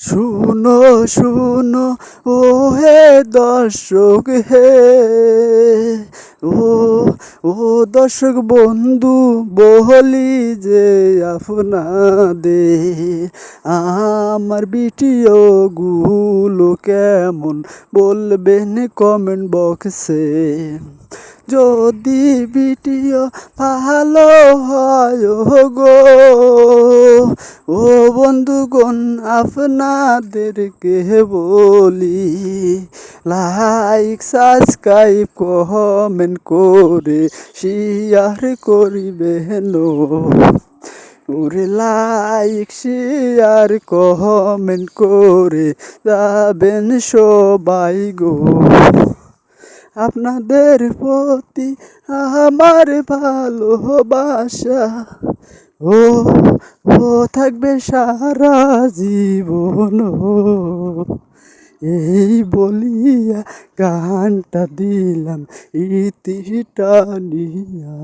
শুনো শুনো ও হে দর্শক, হে। ও ও দর্শক বন্ধু বলি যে আপনাদের, আমার ভিডিও গুলো কেমন বলবেন কমেন্ট বক্সে যদি ভিডিও ভালো হয় গো ও বন্ধুগণ, আপনাদেরকে বলি লাইক সাবস্ক্রাইব কমেন্ট করে শেয়ার করিবেন ওরে লাইক শেয়ার কমেন্ট করে যাবেন সবাই গো। আপনাদের প্রতি আমার ভালোবাসা ও ও থাকবে সারা জীবন এই বলিয়া গানটা দিলাম ইতিটা নিয়া